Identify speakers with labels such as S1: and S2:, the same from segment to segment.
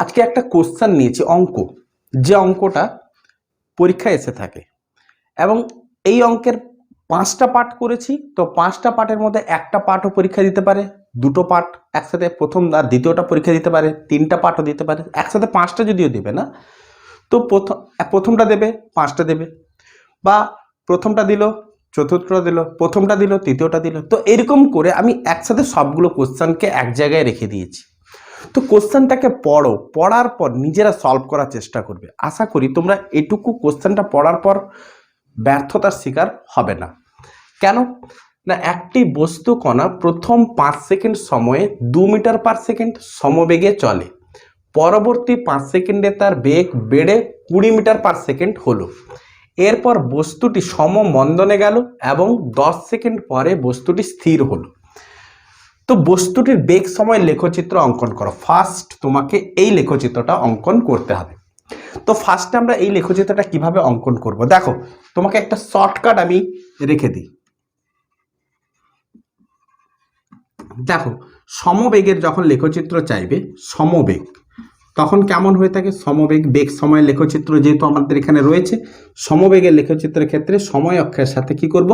S1: আজকে একটা কোশ্চেন নিয়েছি অঙ্ক যে অঙ্কটা পরীক্ষায় এসে থাকে এবং এই অঙ্কের পাঁচটা পাঠ করেছি তো পাঁচটা পাঠের মধ্যে একটা পাঠও পরীক্ষা দিতে পারে দুটো পাঠ একসাথে প্রথম আর দ্বিতীয়টা পরীক্ষা দিতে পারে তিনটা পাঠও দিতে পারে একসাথে পাঁচটা যদিও দেবে না তো প্রথম প্রথমটা দেবে পাঁচটা দেবে বা প্রথমটা দিল চতুর্থটা দিল প্রথমটা দিল তৃতীয়টা দিল তো এরকম করে আমি একসাথে সবগুলো কোশ্চানকে এক জায়গায় রেখে দিয়েছি তো কোশ্চেনটাকে পড়ো পড়ার পর নিজেরা সলভ করার চেষ্টা করবে আশা করি তোমরা এটুকু কোশ্চেনটা পড়ার পর ব্যর্থতার শিকার হবে না কেন না একটি বস্তু কণা প্রথম পাঁচ সেকেন্ড সময়ে দু মিটার পার সেকেন্ড সমবেগে চলে পরবর্তী পাঁচ সেকেন্ডে তার বেগ বেড়ে কুড়ি মিটার পার সেকেন্ড হলো এরপর বস্তুটি সম মন্দনে গেল এবং দশ সেকেন্ড পরে বস্তুটি স্থির হলো তো বস্তুটির বেগ সময় লেখচিত্র অঙ্কন করো ফার্স্ট তোমাকে এই লেখচিত্রটা অঙ্কন করতে হবে তো ফার্স্টে আমরা এই লেখচিত্রটা কিভাবে অঙ্কন করব দেখো তোমাকে একটা শর্টকাট আমি রেখে দিই দেখো সমবেগের যখন লেখচিত্র চাইবে সমবেগ তখন কেমন হয়ে থাকে সমবেগ বেগ সময় লেখচিত্র যেহেতু আমাদের এখানে রয়েছে সমবেগের লেখচিত্রের ক্ষেত্রে সময় অক্ষের সাথে কি করব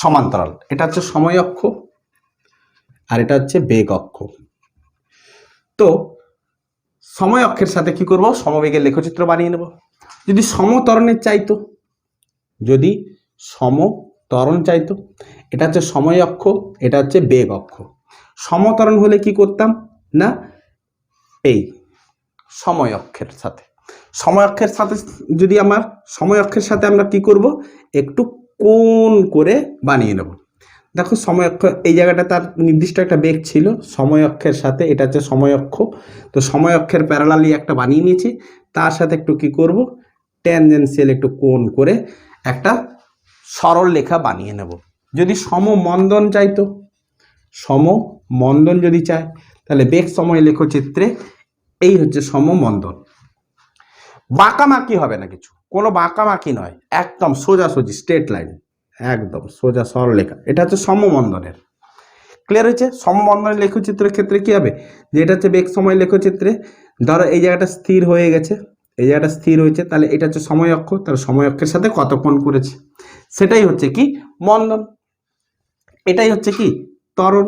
S1: সমান্তরাল এটা হচ্ছে সময় অক্ষ আর এটা হচ্ছে বেগ অক্ষ তো সময় অক্ষের সাথে কি করব সমবেগের লেখচিত্র বানিয়ে নেব যদি সমতরণের চাইতো যদি সমতরণ চাইতো এটা হচ্ছে সময় অক্ষ এটা হচ্ছে বেগ অক্ষ সমতরণ হলে কি করতাম না এই সময় অক্ষের সাথে সময় অক্ষের সাথে যদি আমার সময় অক্ষের সাথে আমরা কি করব একটু কোন করে বানিয়ে নেব দেখো সময় অক্ষ এই জায়গাটা তার নির্দিষ্ট একটা বেগ ছিল সময় অক্ষের সাথে এটা হচ্ছে সময় অক্ষ তো সময় অক্ষের প্যারালালি একটা বানিয়ে নিয়েছি তার সাথে একটু কি করব ট্যানজেন্সিয়াল একটু কোন করে একটা সরল লেখা বানিয়ে নেব যদি সম মন্দন চাইতো মন্দন যদি চায় তাহলে বেগ সময় চিত্রে এই হচ্ছে সম মন্দন বাঁকামাকি হবে না কিছু কোনো বাঁকামাকি নয় একদম সোজাসুজি স্ট্রেট লাইন একদম সোজা সরলরেখা এটা হচ্ছে সমবন্ধনের ক্লিয়ার হয়েছে সমবন্ধনের লেখচিত্রের ক্ষেত্রে কী হবে যে এটা হচ্ছে বেগ সময় লেখচিত্রে ধরো এই জায়গাটা স্থির হয়ে গেছে এই জায়গাটা স্থির হয়েছে তাহলে এটা হচ্ছে সময় অক্ষ তাহলে সময় অক্ষের সাথে কতক্ষণ করেছে সেটাই হচ্ছে কি মন্দন এটাই হচ্ছে কি ত্বরণ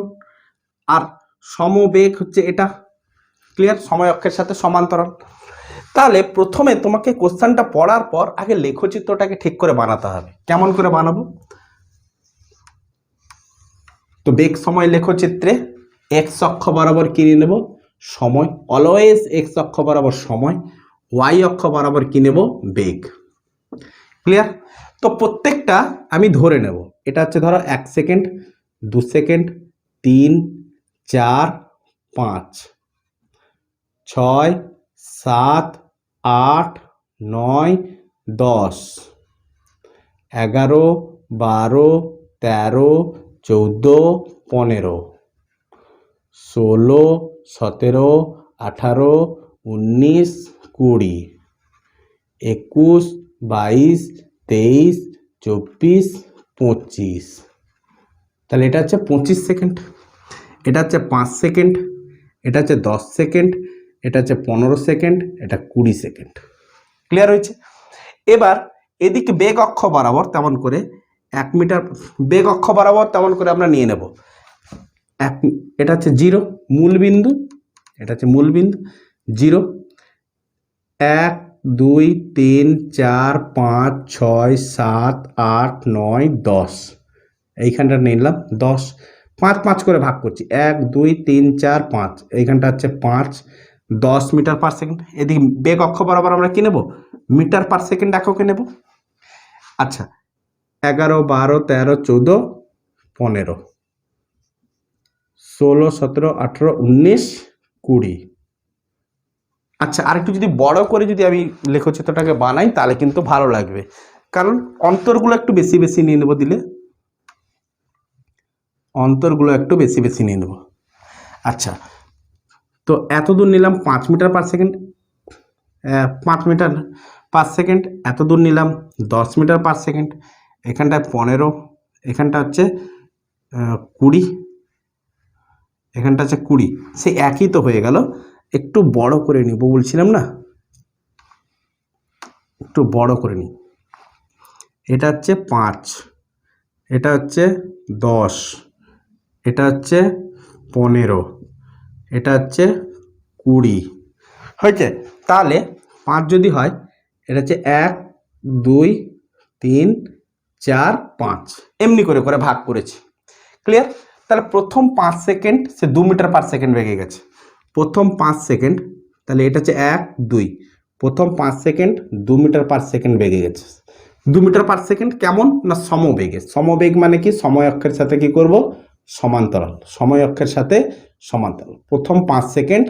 S1: আর সমবেগ হচ্ছে এটা ক্লিয়ার সময় অক্ষের সাথে সমান্তরাল তাহলে প্রথমে তোমাকে কোশ্চানটা পড়ার পর আগে লেখচিত্রটাকে ঠিক করে বানাতে হবে কেমন করে বানাবো তো বেগ সময় লেখচিত্রে এক্স অক্ষ বরাবর কিনে নেব সময় অলওয়েজ এক্স অক্ষ বরাবর সময় ওয়াই অক্ষ বরাবর কিনে নেব বেগ ক্লিয়ার তো প্রত্যেকটা আমি ধরে নেব এটা হচ্ছে ধরো এক সেকেন্ড দু সেকেন্ড তিন চার পাঁচ ছয় সাত আট নয় দশ এগারো বারো তেরো চৌদ্দো পনেরো ষোলো সতেরো আঠারো উনিশ কুড়ি একুশ বাইশ তেইশ চব্বিশ পঁচিশ তাহলে এটা হচ্ছে পঁচিশ সেকেন্ড এটা হচ্ছে পাঁচ সেকেন্ড এটা হচ্ছে দশ সেকেন্ড এটা হচ্ছে পনেরো সেকেন্ড এটা কুড়ি সেকেন্ড ক্লিয়ার হয়েছে এবার এদিকে বেগ অক্ষ বরাবর তেমন করে এক মিটার বেগ অক্ষ বরাবর তেমন করে আমরা নিয়ে নেব এক এটা হচ্ছে জিরো মূলবিন্দু এটা হচ্ছে মূলবিন্দু জিরো এক দুই তিন চার পাঁচ ছয় সাত আট নয় দশ এইখানটা নিয়ে নিলাম দশ পাঁচ পাঁচ করে ভাগ করছি এক দুই তিন চার পাঁচ এইখানটা হচ্ছে পাঁচ দশ মিটার পার সেকেন্ড এদিকে বেগ অক্ষ বরাবর আমরা কী নেব মিটার পার সেকেন্ড এককে নেব আচ্ছা এগারো বারো তেরো চৌদ্দ পনেরো ষোলো সতেরো আঠেরো উনিশ কুড়ি আচ্ছা আরেকটু যদি বড় করে যদি আমি লেখচিত্রটাকে বানাই তাহলে কিন্তু ভালো লাগবে কারণ অন্তরগুলো একটু বেশি বেশি নিয়ে নেবো দিলে অন্তরগুলো একটু বেশি বেশি নিয়ে নেব আচ্ছা তো এত দূর নিলাম পাঁচ মিটার পার সেকেন্ড পাঁচ মিটার পার সেকেন্ড এত দূর নিলাম দশ মিটার পার সেকেন্ড এখানটায় পনেরো এখানটা হচ্ছে কুড়ি এখানটা হচ্ছে কুড়ি সে একই তো হয়ে গেল একটু বড় করে নিব বলছিলাম না একটু বড় করে নিই এটা হচ্ছে পাঁচ এটা হচ্ছে দশ এটা হচ্ছে পনেরো এটা হচ্ছে কুড়ি হয়েছে তাহলে পাঁচ যদি হয় এটা হচ্ছে এক দুই তিন চার পাঁচ এমনি করে করে ভাগ করেছি ক্লিয়ার তাহলে প্রথম পাঁচ সেকেন্ড সে দু মিটার পার সেকেন্ড বেগে গেছে প্রথম পাঁচ সেকেন্ড তাহলে এটা হচ্ছে এক দুই প্রথম পাঁচ সেকেন্ড দু মিটার পার সেকেন্ড বেগে গেছে দু মিটার পার সেকেন্ড কেমন না সমবেগে সমবেগ মানে কি সময় অক্ষের সাথে কি করব সমান্তরাল সময় অক্ষের সাথে সমান্তরাল প্রথম পাঁচ সেকেন্ড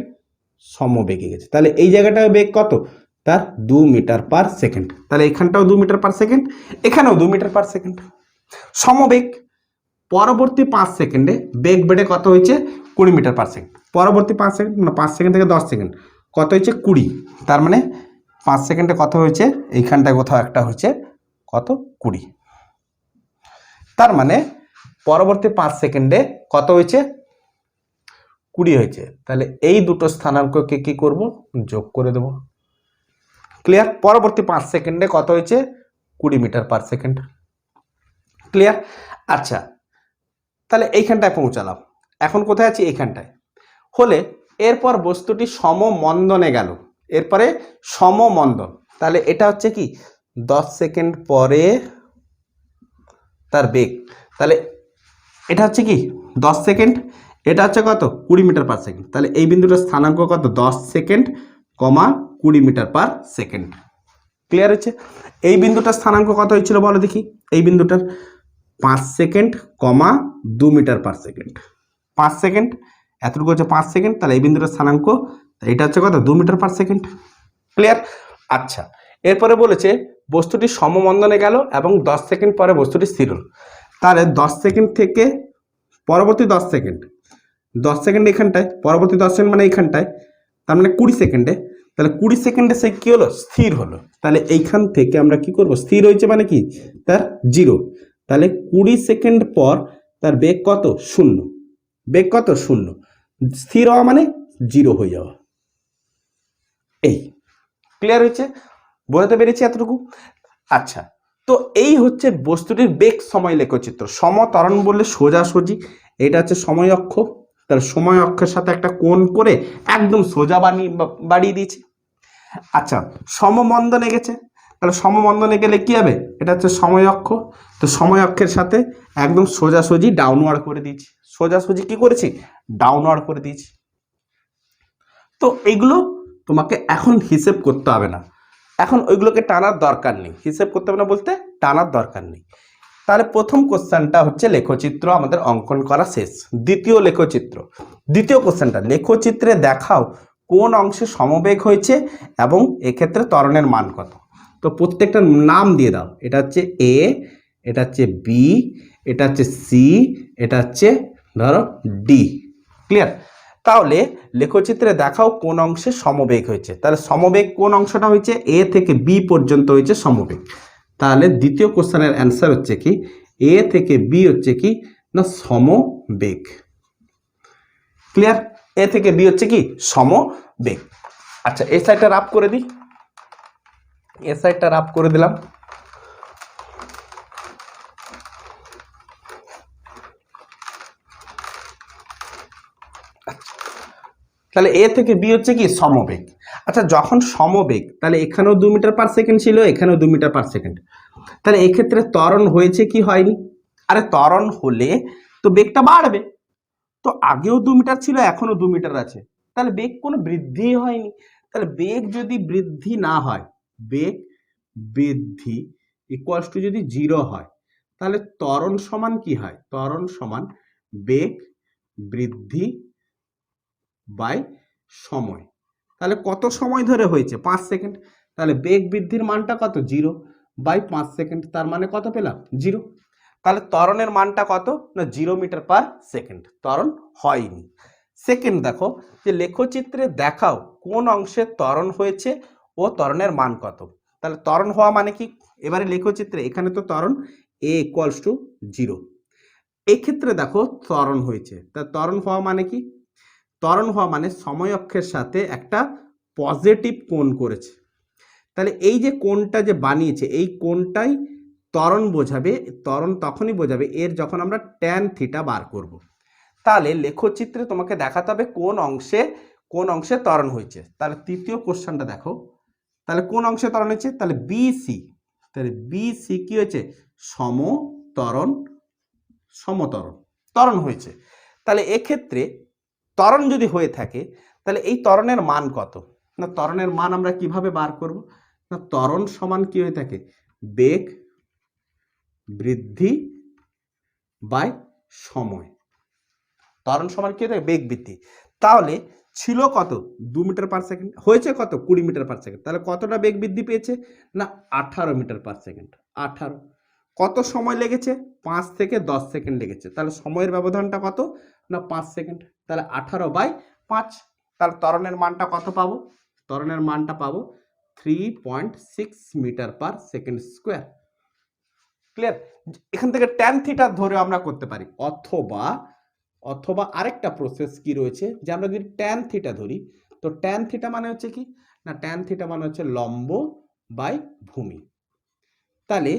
S1: সমবেগে গেছে তাহলে এই জায়গাটার বেগ কত তার দু মিটার পার সেকেন্ড তাহলে এখানটাও দু মিটার পার সেকেন্ড এখানেও দু মিটার পার সেকেন্ড সমবেগ পরবর্তী পাঁচ সেকেন্ডে বেগ বেড়ে কত হয়েছে কুড়ি মিটার পার সেকেন্ড পরবর্তী পাঁচ সেকেন্ড মানে পাঁচ সেকেন্ড থেকে দশ সেকেন্ড কত হয়েছে কুড়ি তার মানে পাঁচ সেকেন্ডে কত হয়েছে এইখানটায় কোথাও একটা হয়েছে কত কুড়ি তার মানে পরবর্তী পাঁচ সেকেন্ডে কত হয়েছে কুড়ি হয়েছে তাহলে এই দুটো স্থানাঙ্ককে কি করব যোগ করে দেব ক্লিয়ার পরবর্তী পাঁচ সেকেন্ডে কত হয়েছে কুড়ি মিটার পার সেকেন্ড ক্লিয়ার আচ্ছা তাহলে এইখানটায় পৌঁছালাম এখন কোথায় আছি এইখানটায় হলে এরপর বস্তুটি সম মন্দনে গেল এরপরে সম মন্দন তাহলে এটা হচ্ছে কি দশ সেকেন্ড পরে তার বেগ তাহলে এটা হচ্ছে কি দশ সেকেন্ড এটা হচ্ছে কত কুড়ি মিটার পার সেকেন্ড তাহলে এই বিন্দুটার স্থানাঙ্ক কত দশ সেকেন্ড কমা কুড়ি মিটার পার সেকেন্ড ক্লিয়ার হচ্ছে এই বিন্দুটার স্থানাঙ্ক কত হয়েছিল বলো দেখি এই বিন্দুটার পাঁচ সেকেন্ড কমা দু মিটার পার সেকেন্ড পাঁচ সেকেন্ড এতটুকু হচ্ছে পাঁচ সেকেন্ড তাহলে এই বিন্দুটার স্থানাঙ্ক এটা হচ্ছে কত দু মিটার পার সেকেন্ড ক্লিয়ার আচ্ছা এরপরে বলেছে বস্তুটি সমমন্দনে গেল এবং দশ সেকেন্ড পরে বস্তুটি স্থির তাহলে দশ সেকেন্ড থেকে পরবর্তী দশ সেকেন্ড দশ সেকেন্ড এখানটায় পরবর্তী দশ সেকেন্ড মানে এখানটায় তার মানে কুড়ি সেকেন্ডে তাহলে কুড়ি সেকেন্ডে সে কী হলো স্থির হলো তাহলে এইখান থেকে আমরা কি করব স্থির হয়েছে মানে কি তার জিরো তাহলে কুড়ি সেকেন্ড পর তার বেগ কত শূন্য বেগ কত শূন্য স্থির হওয়া মানে জিরো হয়ে যাওয়া এই ক্লিয়ার হয়েছে বোঝাতে পেরেছি এতটুকু আচ্ছা তো এই হচ্ছে বস্তুটির বেগ সময় লেখচিত্র সমতরণ বললে সোজাসুজি এটা হচ্ছে সময় অক্ষ তার সময় অক্ষের সাথে একটা কোণ করে একদম সোজা বানিয়ে বাড়িয়ে দিয়েছে আচ্ছা সমবন্ধনে গেছে তাহলে সমবন্ধনে গেলে কী হবে এটা হচ্ছে সময় অক্ষ তো সময় অক্ষের সাথে একদম সোজাসুজি ডাউনওয়ার্ড করে দিয়েছি সোজাসুজি কি করেছি ডাউনওয়ার্ড করে দিয়েছি তো এগুলো তোমাকে এখন হিসেব করতে হবে না এখন ওইগুলোকে টানার দরকার নেই হিসেব করতে হবে না বলতে টানার দরকার নেই তাহলে প্রথম কোশ্চেনটা হচ্ছে লেখচিত্র আমাদের অঙ্কন করা শেষ দ্বিতীয় লেখচিত্র দ্বিতীয় কোশ্চেনটা লেখচিত্রে দেখাও কোন অংশে সমবেগ হয়েছে এবং এক্ষেত্রে ত্বরণের মান কত তো প্রত্যেকটা নাম দিয়ে দাও এটা হচ্ছে এ এটা হচ্ছে বি এটা হচ্ছে সি এটা হচ্ছে ধরো ডি ক্লিয়ার তাহলে লেখচিত্রে দেখাও কোন অংশে সমবেগ হয়েছে তাহলে সমবেগ কোন অংশটা হয়েছে এ থেকে বি পর্যন্ত হয়েছে সমবেগ তাহলে দ্বিতীয় কোশ্চেনের অ্যান্সার হচ্ছে কি এ থেকে বি হচ্ছে কি না সম বেগ ক্লিয়ার এ থেকে বি হচ্ছে কি সম বেগ আচ্ছা এ সাইডটা রাফ করে দিই এ সাইডটা রাফ করে দিলাম তাহলে এ থেকে বি হচ্ছে কি সমবেগ আচ্ছা, আচ্ছা যখন সমবেগ তাহলে এখানেও দু মিটার পার সেকেন্ড ছিল এখানেও দু মিটার পার সেকেন্ড তাহলে এক্ষেত্রে ত্বরণ হয়েছে কি হয়নি আরে ত্বরণ হলে তো বেগটা বাড়বে তো আগেও দু মিটার ছিল এখনও দু মিটার আছে তাহলে বেগ কোনো বৃদ্ধি হয়নি তাহলে বেগ যদি বৃদ্ধি না হয় বেগ বৃদ্ধি ইকুয়ালস টু যদি জিরো হয় তাহলে ত্বরণ সমান কি হয় ত্বরণ সমান বেগ বৃদ্ধি বাই সময় তাহলে কত সময় ধরে হয়েছে পাঁচ সেকেন্ড তাহলে বেগ বৃদ্ধির মানটা কত জিরো বাই পাঁচ সেকেন্ড তার মানে কত পেলাম জিরো তাহলে ত্বরণের মানটা কত না জিরো মিটার পার সেকেন্ড ত্বরণ হয়নি সেকেন্ড দেখো যে লেখচিত্রে দেখাও কোন অংশে ত্বরণ হয়েছে ও ত্বরণের মান কত তাহলে ত্বরণ হওয়া মানে কি এবারে লেখচিত্রে এখানে তো তরণ এ ইকুয়ালস টু জিরো এক্ষেত্রে দেখো ত্বরণ হয়েছে তা তরণ হওয়া মানে কি ত্বরণ হওয়া মানে সময় অক্ষের সাথে একটা পজিটিভ কোণ করেছে তাহলে এই যে কোণটা যে বানিয়েছে এই কোণটাই ত্বরণ বোঝাবে ত্বরণ তখনই বোঝাবে এর যখন আমরা ট্যান থিটা বার করব। তাহলে লেখচিত্রে তোমাকে দেখাতে হবে কোন অংশে কোন অংশে ত্বরণ হয়েছে তাহলে তৃতীয় কোশ্চেনটা দেখো তাহলে কোন অংশে ত্বরণ হয়েছে তাহলে বিসি তাহলে বিসি কী হয়েছে সমতরণ সমতরণ ত্বরণ হয়েছে তাহলে এক্ষেত্রে ত্বরণ যদি হয়ে থাকে তাহলে এই ত্বরণের মান কত না ত্বরণের মান আমরা কিভাবে বার করব না ত্বরণ সমান কি হয়ে থাকে বেগ বৃদ্ধি বাই সময় ত্বরণ সমান কি হয়ে থাকে বেগ বৃদ্ধি তাহলে ছিল কত দু মিটার পার সেকেন্ড হয়েছে কত কুড়ি মিটার পার সেকেন্ড তাহলে কতটা বেগ বৃদ্ধি পেয়েছে না আঠারো মিটার পার সেকেন্ড আঠারো কত সময় লেগেছে পাঁচ থেকে দশ সেকেন্ড লেগেছে তাহলে সময়ের ব্যবধানটা কত না পাঁচ সেকেন্ড তাহলে আঠারো বাই পাঁচ তাহলে ত্বরণের মানটা কত পাবো ত্বরণের মানটা পাবো three point six metre per second square clear এখান থেকে ট্যান থিটা ধরে আমরা করতে পারি অথবা অথবা আরেকটা প্রসেস কি রয়েছে যে আমরা যদি ট্যান থিটা ধরি তো ট্যান থিটা মানে হচ্ছে কি না ট্যান থিটা মানে হচ্ছে লম্ব বাই ভূমি তাহলে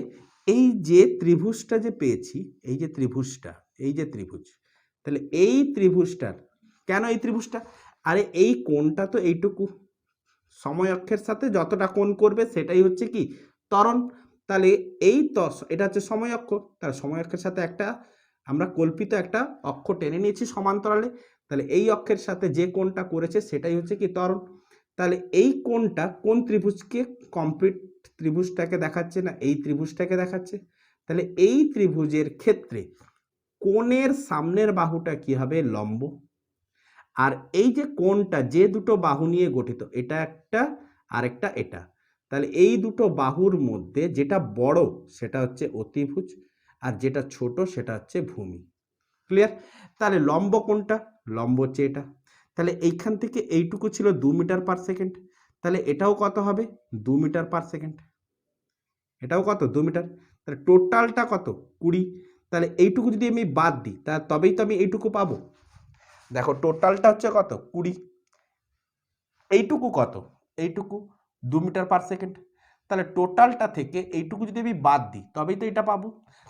S1: এই যে ত্রিভুজটা যে পেয়েছি এই যে ত্রিভুজটা এই যে ত্রিভুজ তাহলে এই ত্রিভুজটার কেন এই ত্রিভুজটা আরে এই কোণটা তো এইটুকু সময় অক্ষের সাথে যতটা কোণ করবে সেটাই হচ্ছে কি তরণ তাহলে এই তস এটা হচ্ছে সময় অক্ষ তাহলে সময় অক্ষের সাথে একটা আমরা কল্পিত একটা অক্ষ টেনে নিয়েছি সমান্তরালে তাহলে এই অক্ষের সাথে যে কোণটা করেছে সেটাই হচ্ছে কি তরণ তাহলে এই কোণটা কোন ত্রিভুজকে কমপ্লিট ত্রিভুজটাকে দেখাচ্ছে না এই ত্রিভুজটাকে দেখাচ্ছে তাহলে এই ত্রিভুজের ক্ষেত্রে কোণের সামনের বাহুটা কি হবে লম্ব আর এই যে কোণটা যে দুটো বাহু নিয়ে গঠিত এটা একটা আর একটা এটা তাহলে এই দুটো বাহুর মধ্যে যেটা বড় সেটা হচ্ছে অতিভুজ আর যেটা ছোট সেটা হচ্ছে ভূমি ক্লিয়ার তাহলে লম্ব কোনটা লম্ব হচ্ছে এটা তাহলে এইখান থেকে এইটুকু ছিল দু মিটার পার সেকেন্ড তাহলে এটাও কত হবে দু মিটার পার সেকেন্ড এটাও কত দু মিটার তাহলে টোটালটা কত কুড়ি তাহলে এইটুকু যদি আমি বাদ দিই তা তবেই তো আমি এইটুকু পাবো দেখো টোটালটা হচ্ছে কত কুড়ি এইটুকু কত এইটুকু দু মিটার পার সেকেন্ড তাহলে টোটালটা থেকে এইটুকু যদি আমি বাদ দিই তবেই তো এটা পাবো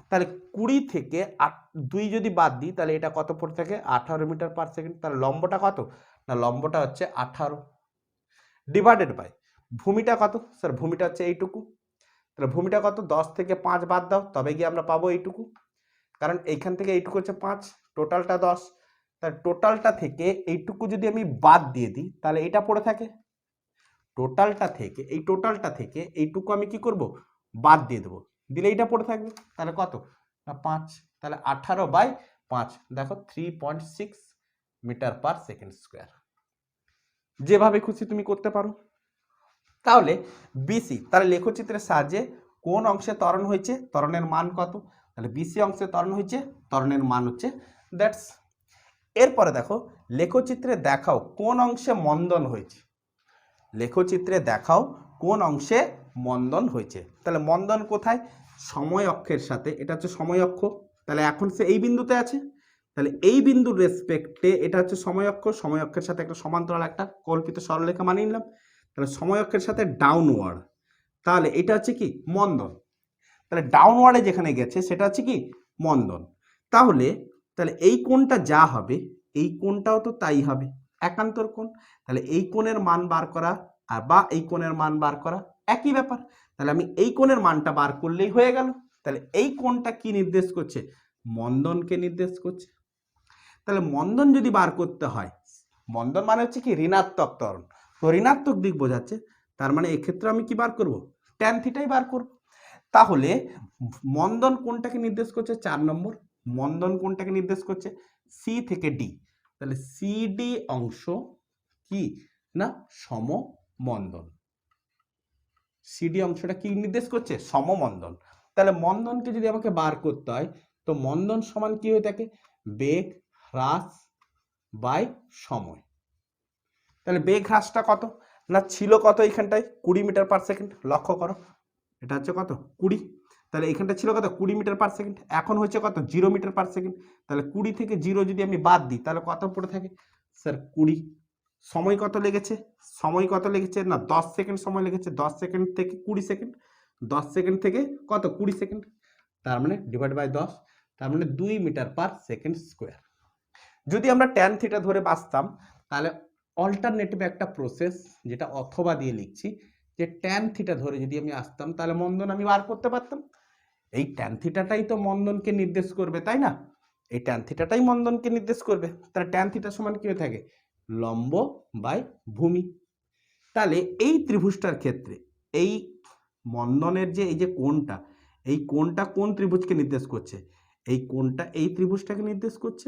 S1: তাহলে কুড়ি থেকে আট দুই যদি বাদ দিই তাহলে এটা কত পড়ে থাকে আঠারো মিটার পার সেকেন্ড তাহলে লম্বটা কত না লম্বটা হচ্ছে আঠারো ডিভাইডেড বাই ভূমিটা কত স্যার ভূমিটা হচ্ছে এইটুকু তাহলে ভূমিটা কত দশ থেকে পাঁচ বাদ দাও তবে গিয়ে আমরা পাবো এইটুকু কারণ এইখান থেকে এইটুকু হচ্ছে পাঁচ টোটালটা দশ তাহলে টোটালটা থেকে এইটুকু যদি আমি বাদ দিয়ে দিই তাহলে এটা পড়ে থাকে টোটালটা থেকে এই টোটালটা থেকে এইটুকু আমি কি করব বাদ দিয়ে দেবো দিলে এইটা পড়ে থাকবে তাহলে কত না পাঁচ তাহলে আঠারো বাই পাঁচ দেখো three point six metre per second square যেভাবে খুশি তুমি করতে পারো তাহলে বিসি তাহলে লেখচিত্রের সাহায্যে কোন অংশে ত্বরণ হয়েছে তরণের মান কত তাহলে বিসি অংশে ত্বরণ হয়েছে তরণের মান হচ্ছে দ্যাটস এরপরে দেখো লেখচিত্রে দেখাও কোন অংশে মন্দন হয়েছে লেখচিত্রে দেখাও কোন অংশে মন্দন হয়েছে তাহলে মন্দন কোথায় সময় অক্ষের সাথে এটা হচ্ছে সময় অক্ষ তাহলে এখন সে এই বিন্দুতে আছে তাহলে এই বিন্দুর রেসপেক্টে এটা হচ্ছে সময় অক্ষ সময় অক্ষের সাথে একটা সমান্তরাল একটা কল্পিত সরলরেখা মানিয়ে নিলাম তাহলে সময় অক্ষের সাথে ডাউনওয়ার্ড তাহলে এটা হচ্ছে কি মন্দন তাহলে ডাউনওয়ার্ডে যেখানে গেছে সেটা হচ্ছে কি মন্দন তাহলে তাহলে এই কোনটা যা হবে এই কোনটাও তো তাই হবে একান্তর কোন তাহলে এই কোণের মান বার করা আর বা এই কোণের মান বার করা একই ব্যাপার তাহলে আমি এই কোণের মানটা বার করলেই হয়ে গেল তাহলে এই কোণটা কি নির্দেশ করছে মন্দনকে নির্দেশ করছে তাহলে মন্দন যদি বার করতে হয় মন্দন মানে হচ্ছে কি ঋণাত্মক তরণ তো ঋণাত্মক দিক বোঝাচ্ছে তার মানে এক্ষেত্রে আমি কি বার করব ট্যান থিটাই বার করব তাহলে মন্দন কোনটাকে নির্দেশ করছে চার নম্বর মন্দন কোনটাকে নির্দেশ করছে সি থেকে ডি তাহলে সি ডি অংশ কি না সম মন্দন সিডি অংশটা কি নির্দেশ করছে সম মন্দন তাহলে মন্দনকে যদি আমাকে বার করতে হয় তো মন্দন সমান কি হয়ে থাকে বেগ হ্রাস বাই সময় তাহলে বেগ হ্রাসটা কত না ছিল কত এখানটায় কুড়ি মিটার পার সেকেন্ড লক্ষ্য করো এটা হচ্ছে কত কুড়ি তাহলে এখানটা ছিল কত কুড়ি মিটার পার সেকেন্ড এখন হচ্ছে কত জিরো মিটার পার সেকেন্ড তাহলে কুড়ি থেকে জিরো যদি আমি বাদ দিই তাহলে কত পড়ে থাকে স্যার কুড়ি সময় কত লেগেছে সময় কত লেগেছে না দশ সেকেন্ড সময় লেগেছে দশ সেকেন্ড থেকে কুড়ি সেকেন্ড দশ সেকেন্ড থেকে কত কুড়ি সেকেন্ড তার মানে ডিভাইড বাই দশ তার মানে দুই মিটার পার সেকেন্ড স্কোয়ার যদি আমরা ট্যান থিটা ধরে বাঁচতাম তাহলে অল্টারনেটিভ একটা প্রসেস যেটা অথবা দিয়ে লিখছি যে ট্যান থিটা ধরে যদি আমি আসতাম তাহলে মন্দন আমি বার করতে পারতাম এই ট্যান থিটাটাই তো মন্দনকে নির্দেশ করবে তাই না এই ট্যান থিটাটাই মন্দনকে নির্দেশ করবে তাহলে ট্যান থিটা সমান কী হয়ে থাকে লম্ব বাই ভূমি তাহলে এই ত্রিভুজটার ক্ষেত্রে এই মন্দনের যে এই যে কোনটা এই কোনটা কোন ত্রিভুজকে নির্দেশ করছে এই কোনটা এই ত্রিভুজটাকে নির্দেশ করছে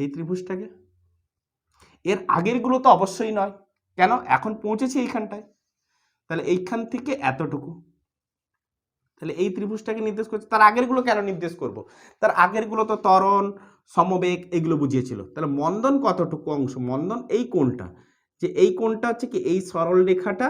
S1: এই ত্রিভুজটাকে এর আগেরগুলো তো অবশ্যই নয় কেন এখন পৌঁছেছি এইখানটায় তাহলে এইখান থেকে এতটুকু তাহলে এই ত্রিভুজটাকে নির্দেশ করছে তার আগেরগুলো কেন নির্দেশ করব। তার আগেরগুলো তো তরণ সমবেগ এগুলো বুঝিয়েছিল তাহলে মন্দন কতটুকু অংশ মন্দন এই কোনটা যে এই কোনটা হচ্ছে কি এই সরল রেখাটা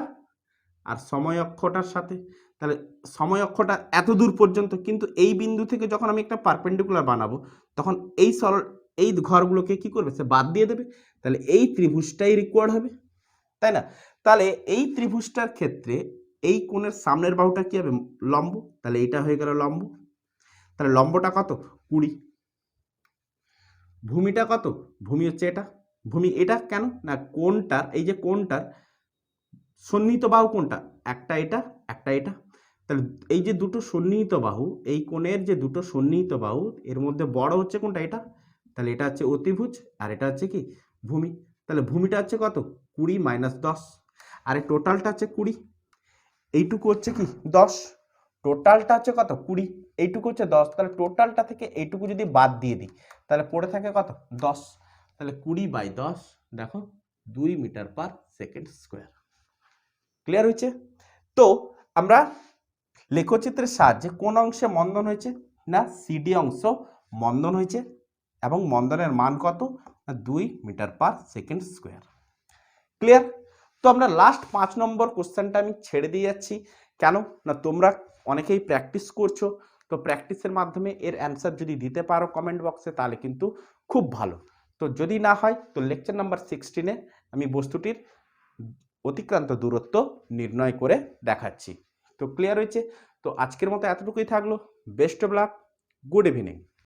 S1: আর সময় অক্ষটার সাথে তাহলে সময় অক্ষটা এত দূর পর্যন্ত কিন্তু এই বিন্দু থেকে যখন আমি একটা পারপেন্ডিকুলার বানাবো তখন এই সরল এই ঘরগুলোকে কি করবে সে বাদ দিয়ে দেবে তাহলে এই ত্রিভুজটাই রিকোয়ার্ড হবে তাই না তাহলে এই ত্রিভুজটার ক্ষেত্রে এই কোণের সামনের বাহুটা কি হবে লম্ব তাহলে এইটা হয়ে গেল লম্ব তাহলে লম্বটা কত কুড়ি ভূমিটা কত ভূমি হচ্ছে এটা ভূমি এটা কেন না কোনটার এই যে কোনটার সন্নিহিত বাহু কোনটা একটা এটা একটা এটা তাহলে এই যে দুটো সন্নিহিত বাহু এই কোণের যে দুটো সন্নিহিত বাহু এর মধ্যে বড় হচ্ছে কোনটা এটা তাহলে এটা হচ্ছে অতিভুজ আর এটা হচ্ছে কি ভূমি তাহলে ভূমিটা হচ্ছে কত কুড়ি মাইনাস দশ আর এই টোটালটা হচ্ছে কুড়ি এইটুকু হচ্ছে কি দশ টোটালটা হচ্ছে কত কুড়ি এইটুকু হচ্ছে দশ তাহলে টোটালটা থেকে এইটুকু যদি বাদ দিয়ে দিই তাহলে পড়ে থাকে কত দশ তাহলে কুড়ি বাই দশ দেখো দুই metre per second square clear হয়েছে তো আমরা লেখচিত্রের সাহায্যে কোন অংশে মন্দন হয়েছে না সিডি অংশ মন্দন হয়েছে এবং মন্দনের মান কত দুই metre per second square clear তো আমরা লাস্ট পাঁচ নম্বর কোশ্চেনটা আমি ছেড়ে দিয়ে যাচ্ছি কেন না তোমরা অনেকেই প্র্যাকটিস করছো তো প্র্যাকটিসের মাধ্যমে এর অ্যান্সার যদি দিতে পারো কমেন্ট বক্সে তাহলে কিন্তু খুব ভালো তো যদি না হয় তো লেকচার নাম্বার সিক্সটিনে আমি বস্তুটির অতিক্রান্ত দূরত্ব নির্ণয় করে দেখাচ্ছি তো ক্লিয়ার হয়েছে তো আজকের মতো এতটুকুই থাকলো best of luck good evening